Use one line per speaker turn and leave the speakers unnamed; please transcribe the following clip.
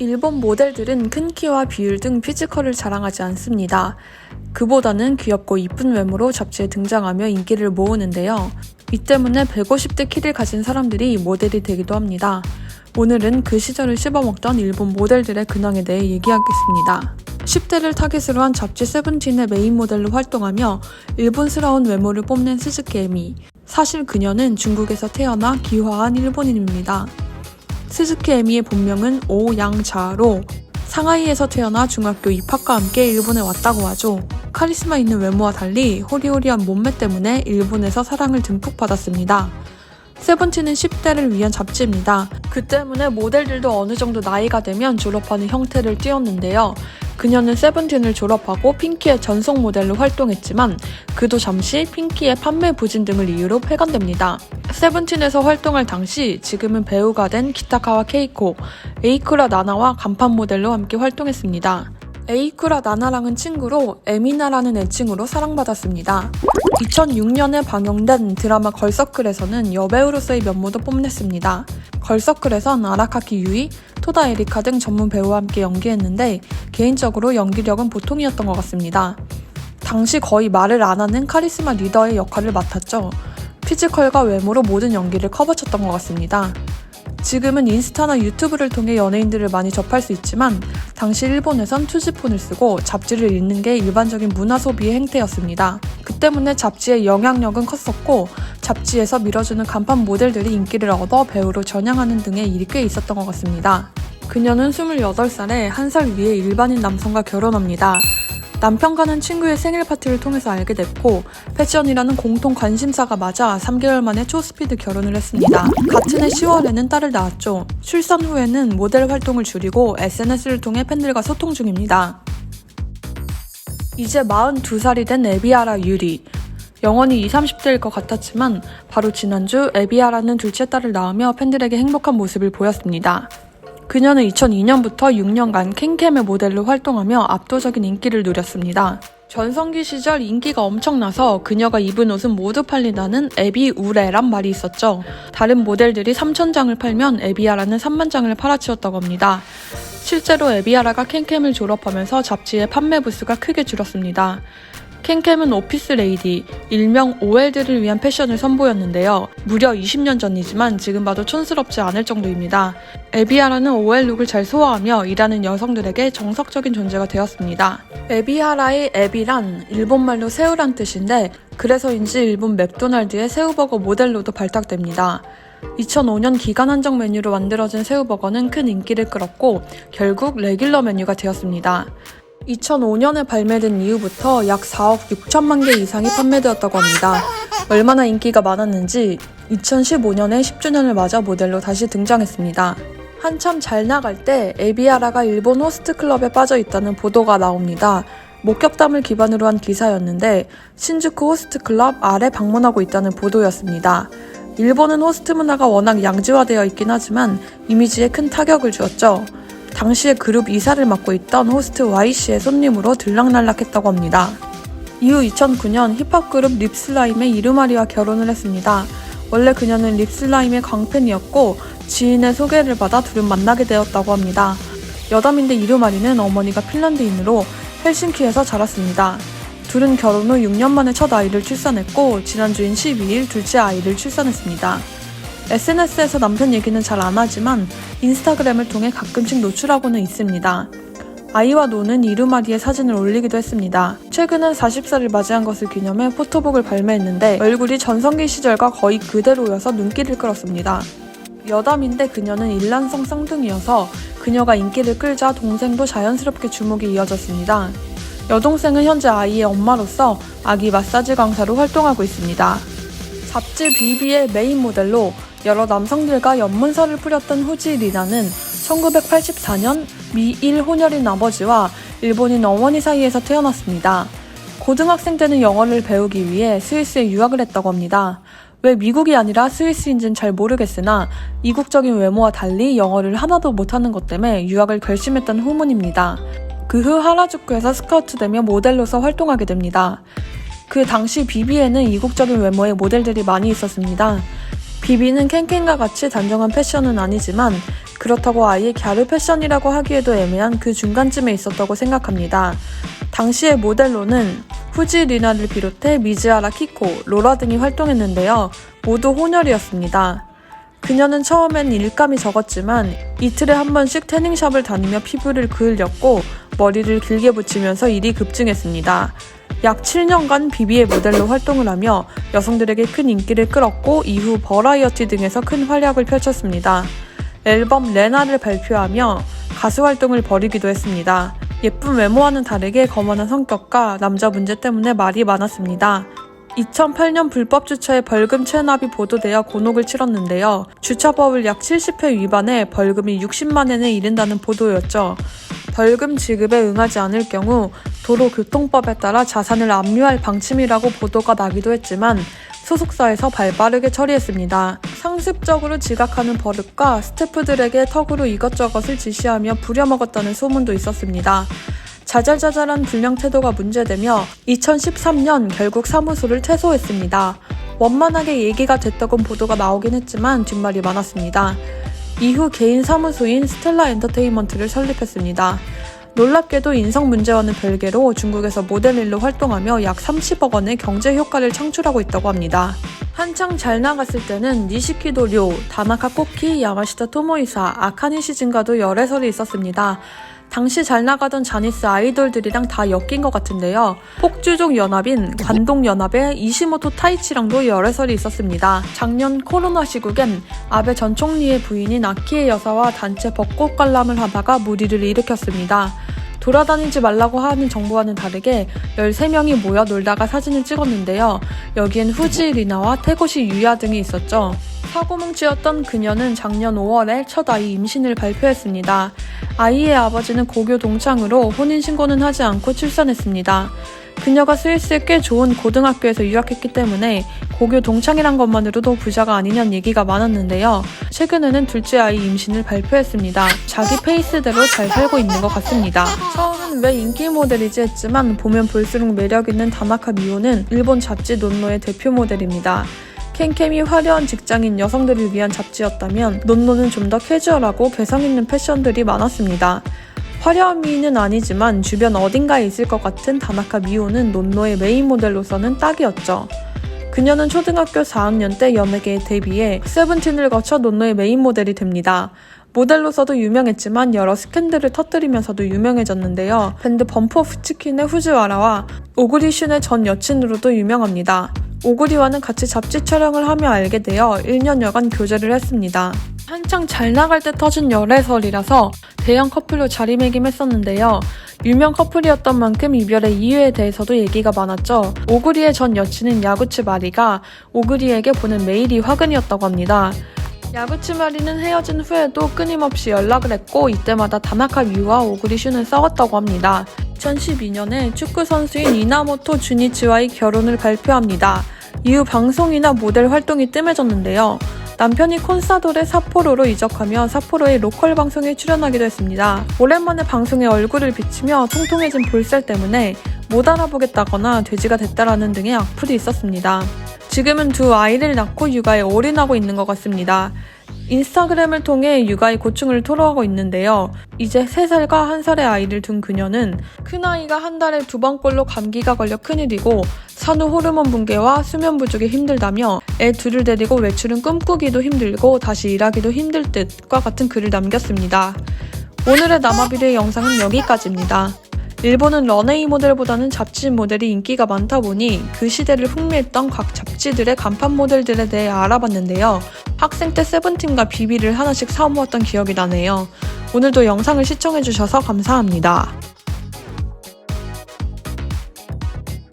일본 모델들은 큰 키와 비율 등 피지컬을 자랑하지 않습니다. 그보다는 귀엽고 이쁜 외모로 잡지에 등장하며 인기를 모으는데요. 이 때문에 150대 키를 가진 사람들이 모델이 되기도 합니다. 오늘은 그 시절을 씹어먹던 일본 모델들의 근황에 대해 얘기하겠습니다. 10대를 타깃으로 한 잡지 세븐틴의 메인 모델로 활동하며 일본스러운 외모를 뽐낸 스즈키 에미. 사실 그녀는 중국에서 태어나 귀화한 일본인입니다. 스즈키 에미의 본명은 오양자로 상하이에서 태어나 중학교 입학과 함께 일본에 왔다고 하죠. 카리스마 있는 외모와 달리 호리호리한 몸매 때문에 일본에서 사랑을 듬뿍 받았습니다. 세븐틴은 10대를 위한 잡지입니다. 그 때문에 모델들도 어느 정도 나이가 되면 졸업하는 형태를 띄었는데요. 그녀는 세븐틴을 졸업하고 핑키의 전속 모델로 활동했지만 그도 잠시 핑키의 판매 부진 등을 이유로 폐간됩니다. 세븐틴에서 활동할 당시 지금은 배우가 된 기타카와 케이코, 에이쿠라 나나와 간판 모델로 함께 활동했습니다. 에이쿠라 나나랑은 친구로 에미나라는 애칭으로 사랑받았습니다. 2006년에 방영된 드라마 걸서클에서는 여배우로서의 면모도 뽐냈습니다. 걸서클에선 아라카키 유이, 토다 에리카 등 전문 배우와 함께 연기했는데 개인적으로 연기력은 보통이었던 것 같습니다. 당시 거의 말을 안 하는 카리스마 리더의 역할을 맡았죠. 피지컬과 외모로 모든 연기를 커버쳤던 것 같습니다. 지금은 인스타나 유튜브를 통해 연예인들을 많이 접할 수 있지만 당시 일본에선 투지폰을 쓰고 잡지를 읽는 게 일반적인 문화 소비의 행태였습니다. 그 때문에 잡지의 영향력은 컸었고 잡지에서 밀어주는 간판 모델들이 인기를 얻어 배우로 전향하는 등의 일이 꽤 있었던 것 같습니다. 그녀는 28살에 한 살 위에 일반인 남성과 결혼합니다. 남편과는 친구의 생일 파티를 통해서 알게 됐고 패션이라는 공통 관심사가 맞아 3개월 만에 초스피드 결혼을 했습니다. 같은 해 10월에는 딸을 낳았죠. 출산 후에는 모델 활동을 줄이고 SNS를 통해 팬들과 소통 중입니다. 이제 42살이 된 에비아라 유리. 영원히 20, 30대일 것 같았지만 바로 지난주 에비아라는 둘째 딸을 낳으며 팬들에게 행복한 모습을 보였습니다. 그녀는 2002년부터 6년간 캔캠의 모델로 활동하며 압도적인 인기를 누렸습니다. 전성기 시절 인기가 엄청나서 그녀가 입은 옷은 모두 팔린다는 에비 우레란 말이 있었죠. 다른 모델들이 3,000장을 팔면 에비아라는 3만 장을 팔아치웠다고 합니다. 실제로 에비아라가 캔캠을 졸업하면서 잡지의 판매 부수가 크게 줄었습니다. 캔캠은 오피스 레이디, 일명 OL들을 위한 패션을 선보였는데요. 무려 20년 전이지만 지금 봐도 촌스럽지 않을 정도입니다. 에비아라는 OL 룩을 잘 소화하며 일하는 여성들에게 정석적인 존재가 되었습니다. 에비아라의 에비란 일본말로 새우란 뜻인데 그래서인지 일본 맥도날드의 새우버거 모델로도 발탁됩니다. 2005년 기간 한정 메뉴로 만들어진 새우버거는 큰 인기를 끌었고 결국 레귤러 메뉴가 되었습니다. 2005년에 발매된 이후부터 약 4억 6천만 개 이상이 판매되었다고 합니다. 얼마나 인기가 많았는지 2015년에 10주년을 맞아 모델로 다시 등장했습니다. 한참 잘 나갈 때 에비아라가 일본 호스트 클럽에 빠져 있다는 보도가 나옵니다. 목격담을 기반으로 한 기사였는데 신주쿠 호스트 클럽 아래 방문하고 있다는 보도였습니다. 일본은 호스트 문화가 워낙 양지화되어 있긴 하지만 이미지에 큰 타격을 주었죠. 당시에 그룹 이사를 맡고 있던 호스트 Y씨의 손님으로 들락날락했다고 합니다. 이후 2009년 힙합 그룹 립슬라임의 이루마리와 결혼을 했습니다. 원래 그녀는 립슬라임의 광팬이었고 지인의 소개를 받아 둘은 만나게 되었다고 합니다. 여담인데 이루마리는 어머니가 핀란드인으로 헬싱키에서 자랐습니다. 둘은 결혼 후 6년 만에 첫 아이를 출산했고 지난주인 12일 둘째 아이를 출산했습니다. SNS에서 남편 얘기는 잘 안 하지만 인스타그램을 통해 가끔씩 노출하고는 있습니다. 아이와 노는 이루마리의 사진을 올리기도 했습니다. 최근엔 40살을 맞이한 것을 기념해 포토북을 발매했는데 얼굴이 전성기 시절과 거의 그대로여서 눈길을 끌었습니다. 여담인데 그녀는 일란성 쌍둥이여서 그녀가 인기를 끌자 동생도 자연스럽게 주목이 이어졌습니다. 여동생은 현재 아이의 엄마로서 아기 마사지 강사로 활동하고 있습니다. 잡지 비비의 메인 모델로 여러 남성들과 연문서를 뿌렸던 후지 리나는 1984년 미일 혼혈인 아버지와 일본인 어머니 사이에서 태어났습니다. 고등학생 때는 영어를 배우기 위해 스위스에 유학을 했다고 합니다. 왜 미국이 아니라 스위스인지는 잘 모르겠으나 이국적인 외모와 달리 영어를 하나도 못하는 것 때문에 유학을 결심했다는 후문입니다. 그 후 하라주쿠에서 스카우트되며 모델로서 활동하게 됩니다. 그 당시 비비에는 이국적인 외모의 모델들이 많이 있었습니다. 비비는 캔캔과 같이 단정한 패션은 아니지만 그렇다고 아예 갸르 패션이라고 하기에도 애매한 그 중간쯤에 있었다고 생각합니다. 당시의 모델로는 후지 리나를 비롯해 미즈하라 키코, 로라 등이 활동했는데요. 모두 혼혈이었습니다. 그녀는 처음엔 일감이 적었지만 이틀에 한 번씩 태닝샵을 다니며 피부를 그을렸고 머리를 길게 붙이면서 일이 급증했습니다. 약 7년간 비비의 모델로 활동을 하며 여성들에게 큰 인기를 끌었고 이후 버라이어티 등에서 큰 활약을 펼쳤습니다. 앨범 레나를 발표하며 가수 활동을 벌이기도 했습니다. 예쁜 외모와는 다르게 거만한 성격과 남자 문제 때문에 말이 많았습니다. 2008년 불법 주차에 벌금 체납이 보도되어 곤혹을 치렀는데요. 주차법을 약 70회 위반해 벌금이 60만 엔에 이른다는 보도였죠. 벌금 지급에 응하지 않을 경우 도로교통법에 따라 자산을 압류할 방침이라고 보도가 나기도 했지만 소속사에서 발빠르게 처리했습니다. 상습적으로 지각하는 버릇과 스태프들에게 턱으로 이것저것을 지시하며 부려먹었다는 소문도 있었습니다. 자잘자잘한 불량 태도가 문제되며 2013년 결국 사무소를 퇴소했습니다. 원만하게 얘기가 됐다곤 보도가 나오긴 했지만 뒷말이 많았습니다. 이후 개인 사무소인 스텔라 엔터테인먼트를 설립했습니다. 놀랍게도 인성 문제와는 별개로 중국에서 모델 일로 활동하며 약 30억 원의 경제 효과를 창출하고 있다고 합니다. 한창 잘 나갔을 때는 니시키도 료, 다나카 코키, 야마시타 토모이사, 아카니 시즌과도 열애설이 있었습니다. 당시 잘 나가던 자니스 아이돌들이랑 다 엮인 것 같은데요. 폭주족 연합인 관동연합의 이시모토 타이치랑도 열애설이 있었습니다. 작년 코로나 시국엔 아베 전 총리의 부인인 아키의 여사와 단체 벚꽃 관람을 하다가 무리를 일으켰습니다. 돌아다니지 말라고 하는 정부와는 다르게 13명이 모여 놀다가 사진을 찍었는데요. 여기엔 후지 리나와 태고시 유야 등이 있었죠. 사고뭉치였던 그녀는 작년 5월에 첫 아이 임신을 발표했습니다. 아이의 아버지는 고교 동창으로 혼인신고는 하지 않고 출산했습니다. 그녀가 스위스의 꽤 좋은 고등학교에서 유학했기 때문에 고교 동창이란 것만으로도 부자가 아니냐는 얘기가 많았는데요. 최근에는 둘째 아이 임신을 발표했습니다. 자기 페이스대로 잘 살고 있는 것 같습니다. 처음은 왜 인기 모델이지 했지만 보면 볼수록 매력 있는 다나카 미호는 일본 잡지 논노의 대표 모델입니다. 캔캠이 화려한 직장인 여성들을 위한 잡지였다면 논노는 좀 더 캐주얼하고 개성 있는 패션들이 많았습니다. 화려한 미인은 아니지만 주변 어딘가에 있을 것 같은 다나카 미호는 논노의 메인 모델로서는 딱이었죠. 그녀는 초등학교 4학년 때 연예계에 데뷔해 세븐틴을 거쳐 논노의 메인 모델이 됩니다. 모델로서도 유명했지만 여러 스캔들을 터뜨리면서도 유명해졌는데요. 밴드 범프 오브 치킨의 후지와라와 오그리 슌의 전 여친으로도 유명합니다. 오그리와는 같이 잡지 촬영을 하며 알게 되어 1년여간 교제를 했습니다. 한창 잘 나갈 때 터진 열애설이라서 대형 커플로 자리매김했었는데요. 유명 커플이었던 만큼 이별의 이유에 대해서도 얘기가 많았죠. 오그리의 전 여친인 야구치 마리가 오그리에게 보낸 메일이 화근이었다고 합니다. 야구치 마리는 헤어진 후에도 끊임없이 연락을 했고 이때마다 다나카 미우와 오그리 슈는 싸웠다고 합니다. 2012년에 축구 선수인 이나모토 주니치와의 결혼을 발표합니다. 이후 방송이나 모델 활동이 뜸해졌는데요. 남편이 콘사돌의 사포로로 이적하며 사포로의 로컬 방송에 출연하기도 했습니다. 오랜만에 방송에 얼굴을 비치며 통통해진 볼살 때문에 못 알아보겠다거나 돼지가 됐다라는 등의 악플이 있었습니다. 지금은 두 아이를 낳고 육아에 올인하고 있는 것 같습니다. 인스타그램을 통해 육아의 고충을 토로하고 있는데요. 이제 3살과 1살의 아이를 둔 그녀는 큰아이가 한 달에 두 번꼴로 감기가 걸려 큰일이고 산후 호르몬 붕괴와 수면 부족이 힘들다며 애 둘을 데리고 외출은 꿈꾸기도 힘들고 다시 일하기도 힘들 듯과 같은 글을 남겼습니다. 오늘의 남아비의 영상은 여기까지입니다. 일본은 런웨이 모델보다는 잡지 모델이 인기가 많다 보니 그 시대를 풍미했던 각 잡지들의 간판 모델들에 대해 알아봤는데요. 학생 때 세븐틴과 비비를 하나씩 사모았던 기억이 나네요. 오늘도 영상을 시청해주셔서 감사합니다.